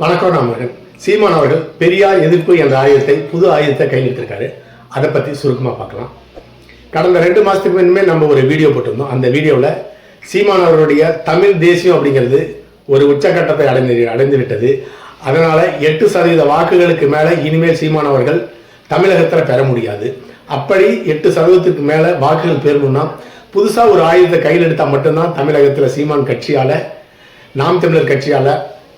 வணக்கம் ராமர்கள் சீமான் அவர்கள் பெரியார் எதிர்ப்பு என்ற ஆயுதத்தை புது ஆயுதத்தை கையில் எடுத்திருக்காரு அதை பற்றி சுருக்கமாக பார்க்கலாம். கடந்த ரெண்டு மாதத்துக்கு முன்னே நம்ம ஒரு வீடியோ போட்டிருந்தோம். அந்த வீடியோவில் சீமான் அவர்களுடைய தமிழ் தேசியம் அப்படிங்கிறது ஒரு உச்சக்கட்டத்தை அடைந்து அடைந்து விட்டது. அதனால் எட்டு சதவீத வாக்குகளுக்கு மேலே இனிமேல் சீமான் அவர்கள் தமிழகத்தில் பெற முடியாது. அப்படி எட்டு சதவீதத்துக்கு மேலே வாக்குகள் பெறணும்னா புதுசாக ஒரு ஆயுதத்தை கையில் எடுத்தால் மட்டும்தான் தமிழகத்தில் சீமான் கட்சியால் நாம் தமிழர் கட்சியால்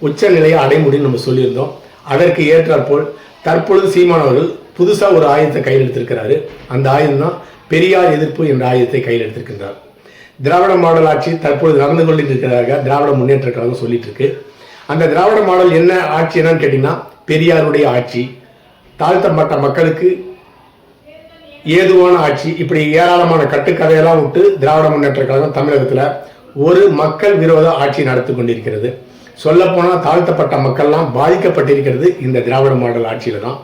உச்ச நிலையை அடைய முடியும்னு நம்ம சொல்லியிருந்தோம். அதற்கு ஏற்றாற்போல் தற்பொழுது சீமான் அவர்கள் புதுசாக ஒரு ஆயுதத்தை கையில் எடுத்திருக்கிறாரு. அந்த ஆயுதம் தான் பெரியார் எதிர்ப்பு என்ற ஆயுதத்தை கையில் எடுத்திருக்கின்றார். திராவிட மாடல் ஆட்சி தற்பொழுது நடந்து கொண்டிருக்கிறதாக திராவிட முன்னேற்ற கழகம் சொல்லிட்டு இருக்கு அந்த திராவிட மாடல் என்ன ஆட்சி என்னன்னு கேட்டிங்கன்னா பெரியாருடைய ஆட்சி. தாழ்த்தப்பட்ட மக்களுக்கு ஏதுவான ஆட்சி. இப்படி ஏராளமான கட்டுக்கதையெல்லாம் விட்டு திராவிட முன்னேற்ற கழகம் தமிழகத்தில் ஒரு மக்கள் விரோத ஆட்சி நடத்தி கொண்டிருக்கிறது. சொல்லப்போனால் தாழ்த்தப்பட்ட மக்கள்லாம் பாதிக்கப்பட்டிருக்கிறது இந்த திராவிட மாடல் ஆட்சியில் தான்.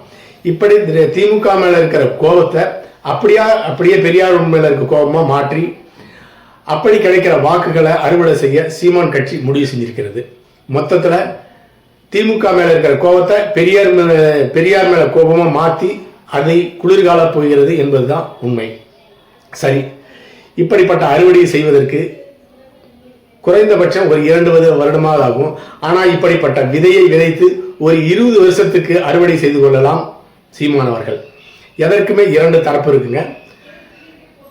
இப்படி திமுக மேலே இருக்கிற கோபத்தை அப்படியா அப்படியே பெரியார் மேலே இருக்க கோபமாக மாற்றி அப்படி கிடைக்கிற வாக்குகளை அறுவடை செய்ய சீமான் கட்சி முடிவு செஞ்சிருக்கிறது. மொத்தத்தில் திமுக மேலே இருக்கிற கோபத்தை பெரியார் மேலே பெரியார் மேலே கோபமாக மாற்றி அதை குளிர்கால போகிறது என்பதுதான் உண்மை. சரி. இப்படிப்பட்ட அறுவடையை செய்வதற்கு குறைந்தபட்சம் ஒரு இரண்டு வருடமாக ஆகும். ஆனால் இப்படிப்பட்ட விதையை விதைத்து ஒரு இருபது வருஷத்துக்கு அறுவடை செய்து கொள்ளலாம் சீமானவர்கள் எதற்குமே இரண்டு தரப்பு இருக்குங்க.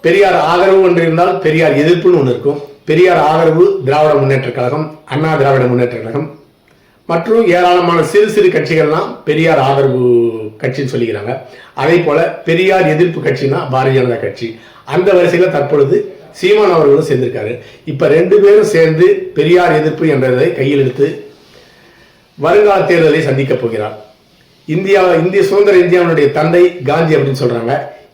பெரியார் ஆதரவு ஒன்று இருந்தால் பெரியார் எதிர்ப்புன்னு ஒன்று இருக்கும். பெரியார் ஆதரவு திராவிட முன்னேற்ற கழகம் அண்ணா திராவிட முன்னேற்ற கழகம். மற்றும் ஏராளமான சிறு சிறு கட்சிகள்லாம் பெரியார் ஆதரவு கட்சின்னு சொல்லிக்கிறாங்க. அதே போல பெரியார் எதிர்ப்பு கட்சினா பாரதிய ஜனதா கட்சி. அந்த வரிசையில் தற்பொழுது சீமான் அவர்களும் சேர்ந்திருக்காரு. இப்ப ரெண்டு பேரும் சேர்ந்து பெரியார் எதிர்ப்பு என்றதை கையில் எடுத்து வருங்கால தேர்தலை சந்திக்க போகிறார். இந்தியா இந்திய சுதந்திர இந்தியாவினுடைய தந்தை காந்தி அப்படின்னு சொல்றாங்க.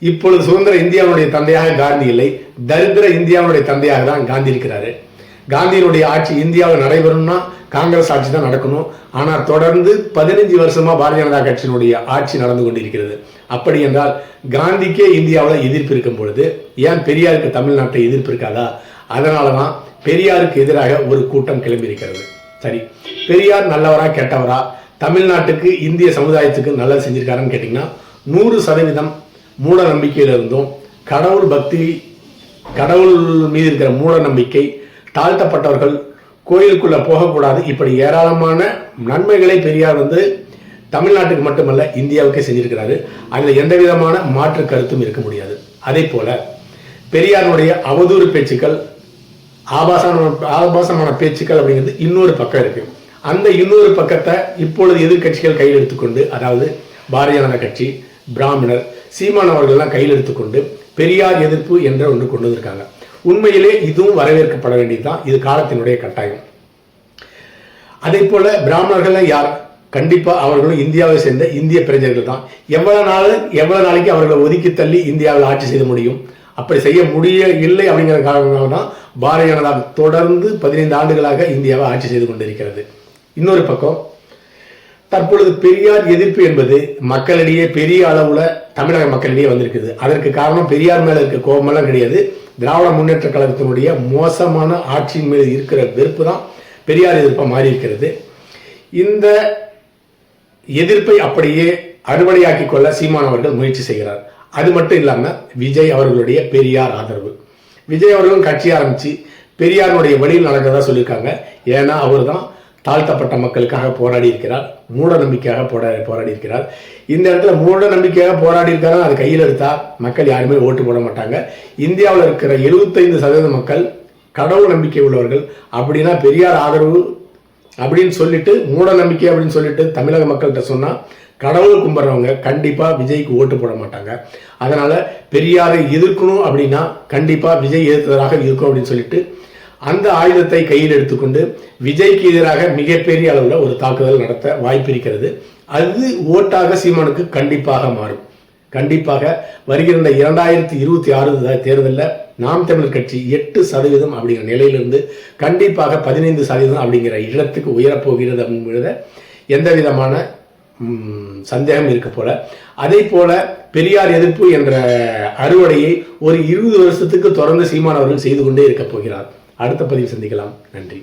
இப்பொழுது சுதந்திர இந்தியாவுடைய தந்தையாக காந்தி இல்லை. தரித்திர இந்தியாவுடைய தந்தையாக தான் காந்தி இருக்கிறாரு. காந்தியினுடைய ஆட்சி இந்தியாவில் நடைபெறும்னா காங்கிரஸ் ஆட்சி தான் நடக்கணும். ஆனால் தொடர்ந்து பதினஞ்சு வருஷமா பாரதிய ஜனதா கட்சியினுடைய ஆட்சி நடந்து கொண்டிருக்கிறது. அப்படி என்றால் காந்திக்கே இந்தியாவில் எதிர்ப்பு இருக்கும் பொழுது ஏன் பெரியாருக்கு தமிழ்நாட்டை எதிர்ப்பு இருக்காதா? அதனால தான் பெரியாருக்கு எதிராக ஒரு கூட்டம் கிளம்பி இருக்கிறது சரி பெரியார் நல்லவரா கெட்டவரா? தமிழ்நாட்டுக்கு இந்திய சமுதாயத்துக்கு நல்லது செஞ்சிருக்காருன்னு கேட்டிங்கன்னா நூறு சதவீதம் மூட நம்பிக்கையில இருந்தும். கடவுள் பக்தி கடவுள் மீது இருக்கிற மூட நம்பிக்கை தாழ்த்தப்பட்டவர்கள் கோயிலுக்குள்ளே போகக்கூடாது. இப்படி ஏராளமான நன்மைகளை பெரியார் வந்து தமிழ்நாட்டுக்கு மட்டுமல்ல இந்தியாவுக்கே செஞ்சிருக்கிறாரு. அதில் எந்த விதமான மாற்று கருத்தும் இருக்க முடியாது. அதே போல பெரியாருடைய அவதூறு பேச்சுக்கள் ஆபாசமான ஆபாசமான பேச்சுக்கள் அப்படிங்கிறது இன்னொரு பக்கம் இருக்கு. அந்த இன்னொரு பக்கத்தை இப்பொழுது எதிர்க்கட்சிகள் கையில் எடுத்துக்கொண்டு அதாவது பாரதிய ஜனதா கட்சி பிராமணர் சீமான் அவர்கள்லாம் கையில் எடுத்துக்கொண்டு பெரியார் எதிர்ப்பு என்ற ஒன்று கொண்டு வந்திருக்காங்க. உண்மையிலே இதுவும் வரவேற்கப்பட வேண்டியதுதான் இது காலத்தினுடைய கட்டாயம். அதே போல பிராமணர்கள் யார்? கண்டிப்பா அவர்களும் இந்தியாவை சேர்ந்த இந்திய பிரஜைகள் தான். எவ்வளவு நாள் எவ்வளவு நாளைக்கு அவர்களை ஒதுக்கி தள்ளி இந்தியாவில் ஆட்சி செய்ய முடியும்? அப்படி செய்ய முடிய இல்லை அப்படிங்கிற காரணமாக தான் பாரதிய ஜனதா தொடர்ந்து பதினைந்து ஆண்டுகளாக இந்தியாவை ஆட்சி செய்து கொண்டிருக்கிறது. இன்னொரு பக்கம் தற்பொழுது பெரியார் எதிர்ப்பு என்பது மக்களிடையே பெரிய அளவுல தமிழக மக்களிடையே வந்திருக்குது. அதற்கு காரணம் பெரியார் மேல இருக்க கோபமெல்லாம் கிடையாது. திராவிட முன்னேற்ற கழகத்தினுடைய மோசமான ஆட்சியின் மீது இருக்கிற வெறுப்பு தான் பெரியார் எதிர்ப்பாக மாறி இருக்கிறது இந்த எதிர்ப்பை அப்படியே அறுவடையாக்கி கொள்ள சீமான் அவர்கள் முயற்சி செய்கிறார். அது மட்டும் இல்லாமல் விஜய் அவர்களுடைய பெரியார் ஆதரவு. விஜய் அவர்களும் கட்சி ஆரம்பித்து பெரியாருடைய வழியில் நடக்கிறதா சொல்லியிருக்காங்க. ஏன்னா அவர் தான் தாழ்த்தப்பட்ட மக்களுக்காக போராடி இருக்கிறார் மூட நம்பிக்கையாக போரா போராடி இருக்கிறார் இந்த இடத்துல மூட நம்பிக்கையாக போராடி இருக்காரா அது கையில் எடுத்தால் மக்கள் யாருமே ஓட்டு போட மாட்டாங்க. இந்தியாவில் இருக்கிற எழுபத்தைந்து சதவீத மக்கள் கடவுள் நம்பிக்கை உள்ளவர்கள். அப்படின்னா பெரியார் ஆதரவு அப்படின்னு சொல்லிட்டு மூட நம்பிக்கை அப்படின்னு சொல்லிட்டு தமிழக மக்கள்கிட்ட சொன்னால் கடவுள் கும்பிட்றவங்க கண்டிப்பாக விஜய்க்கு ஓட்டு போட மாட்டாங்க. அதனால பெரியாரை எதிர்க்கணும் அப்படின்னா கண்டிப்பாக விஜய் எதிர்த்ததாக இருக்கும் அப்படின்னு சொல்லிட்டு அந்த ஆயுதத்தை கையில் எடுத்துக்கொண்டு விஜய்க்கு எதிராக மிகப்பெரிய அளவில் ஒரு தாக்குதல் நடத்த வாய்ப்பு இருக்கிறது அது ஓட்டாக சீமானுக்கு கண்டிப்பாக மாறும். கண்டிப்பாக வருகிற இந்த இரண்டாயிரத்தி இருபத்தி ஆறு தேர்தலில் நாம் தமிழர் கட்சி எட்டு சதவீதம் அப்படிங்கிற நிலையிலிருந்து கண்டிப்பாக பதினைந்து சதவீதம் அப்படிங்கிற இடத்துக்கு உயரப்போகிறது அப்படிங்கிறத எந்த விதமான சந்தேகம் இருக்க போல. அதே போல பெரியார் எதிர்ப்பு என்ற அறுவடையை ஒரு இருபது வருஷத்துக்கு தொடர்ந்து சீமான் அவர்கள் செய்து கொண்டே இருக்க போகிறார். அடுத்த பதிவு சந்திக்கலாம். நன்றி.